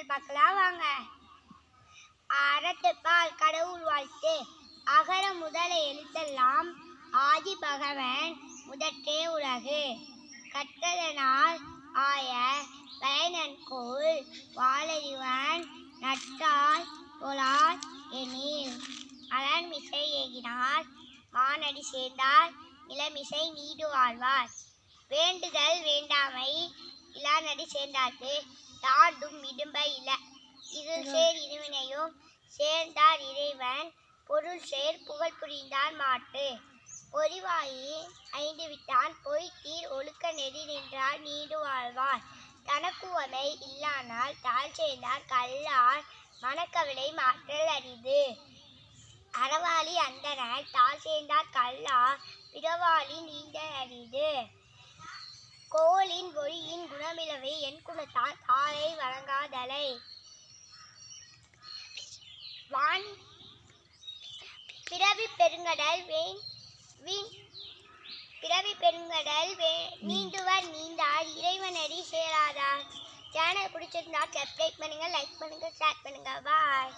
பாடல் பார்க்கலாம் வாங்க. அறத்துப்பால் கடவுள் வாழ்த்து. அகர முதல எழுத்தெல்லாம் ஆதி பகவன் முதற்றே உலகு. கற்றதனால் ஆய பயனன்கோள் வாழறிவன் நட்டால் தொழார் எனில். அலன்மிசை ஏகினார் மானடி சேர்ந்தார் நிலமிசை நீடு வாழ்வார். வேண்டுதல் வேண்டாமை இளாநடி சேர்ந்தார்க்கு தாண்டும் இடும்ப இல. இது சேர் இருவினையும் சேர்ந்தார் இறைவன். பொருள் சேர் புகழ் புரிந்தார் மாட்டு. பொறிவாயி ஐந்து விட்டான் பொய் தீர் ஒழுக்க நெறி நின்றார் நீடு வாழ்வார். தனக்குவமை இல்லானால் தாழ் சேர்ந்தார் கல்லார். மனக்கவலை மாற்றல் அரிது. அறவாளி அந்தனர் தாழ் சேர்ந்தார் கல்லா பிறவாளி நீண்ட அரிது. ஒளியின் குணமிலவை என் குணத்தால் தாளை வழங்காதலை. வான் பிறவி பெருங்கடல் வேன் வீண் பிறவி பெருங்கடல் வே நீந்துவர் நீந்தார் இறைவனடி சேராதார். சேனல் பிடிச்சிருந்தா சப்ஸ்கிரைப் பண்ணுங்கள் லைக் பண்ணுங்கள் ஷேர் பண்ணுங்கள் பாய்